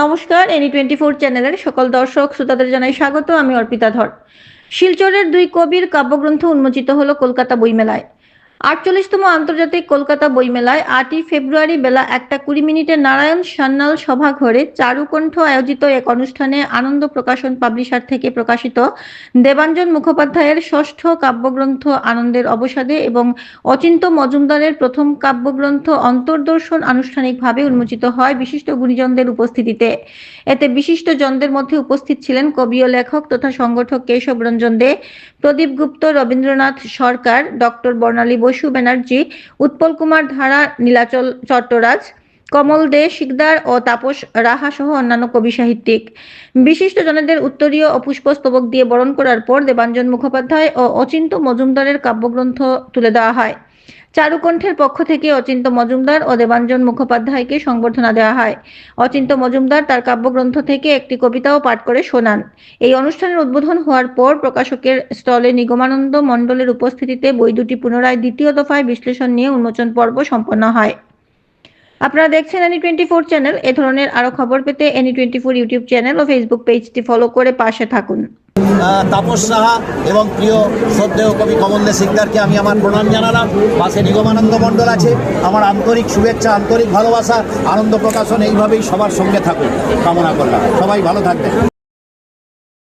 নমস্কার, any twenty four চ্যানেলের সকল দর্শক শ্রোতাদের জানাই স্বাগত। আমি অর্পিতা ধর। শিলচরের দুই কবির কাব্যগ্রন্থ উন্মোচিত হলো কলকাতা বইমেলায়। আটচল্লিশতম আন্তর্জাতিক কলকাতা বইমেলায় আটই ফেব্রুয়ারি বেলা একটা কুড়ি মিনিটে নারায়ণ সান্যাল সভাঘরে চারুকণ্ঠ আয়োজিত এক অনুষ্ঠানে আনন্দ প্রকাশন পাবলিশার থেকে প্রকাশিত দেবাঞ্জন মুখোপাধ্যায়ের ষষ্ঠ কাব্যগ্রন্থ আনন্দের অবসাদে এবং অচিন্ত মজুমদারের প্রথম কাব্যগ্রন্থ অন্তর্দর্শন আনুষ্ঠানিকভাবে উন্মোচিত হয় বিশিষ্ট গুণীজনদের উপস্থিতিতে। এতে বিশিষ্ট জনদের মধ্যে উপস্থিত ছিলেন কবি ও লেখক তথা সংগঠক কেশব রঞ্জন দে, প্রদীপ গুপ্ত, রবীন্দ্রনাথ সরকার, ডক্টর বর্ণালী বসু ব্যানার্জি, উৎপল কুমার ধারা, নীলাচল চট্টরাজ, কমল দে শিকদার ও তাপস রাহা সহ অন্যান্য কবি সাহিত্যিক। বিশিষ্ট জনদের উত্তরীয় ও পুষ্পস্তবক দিয়ে বরণ করার পর দেবাঞ্জন মুখোপাধ্যায় ও অচিন্ত মজুমদারের কাব্যগ্রন্থ তুলে দেওয়া হয়। চারুকণ্ঠের পক্ষ থেকে অচিন্ত মজুমদার ও দেবাঞ্জন মুখোপাধ্যায়কে সংবর্ধনা দেওয়া হয়। অচিন্ত মজুমদার তার কাব্যগ্রন্থ থেকে একটি কবিতাও পাঠ করে শোনান। এই অনুষ্ঠানের উদ্বোধন হওয়ার পর প্রকাশকের স্টলে নিগমানন্দ মণ্ডলের উপস্থিতিতে বই দুটি পুনরায় দ্বিতীয় দফায় বিশ্লেষণ নিয়ে উন্মোচন পর্ব সম্পন্ন হয়। আপনারা দেখছেন এনি টোয়েন্টি ফোর চ্যানেল। এ ধরনের আরও খবর পেতে any twenty four YouTube channel ও ফেসবুক পেজটি ফলো করে পাশে থাকুন। তাপস সাহা এবং প্রিয় শ্রদ্ধেয় কবি কমলদে সিকদারকে আমি আমার প্রণাম জানালাম। পাশে নিগমানন্দ মণ্ডল আছে। আমার আন্তরিক শুভেচ্ছা, আন্তরিক ভালোবাসা, আনন্দ প্রকাশন এইভাবেই সবার সঙ্গে থাকুক। কামনা করলাম। সবাই ভালো থাকবেন।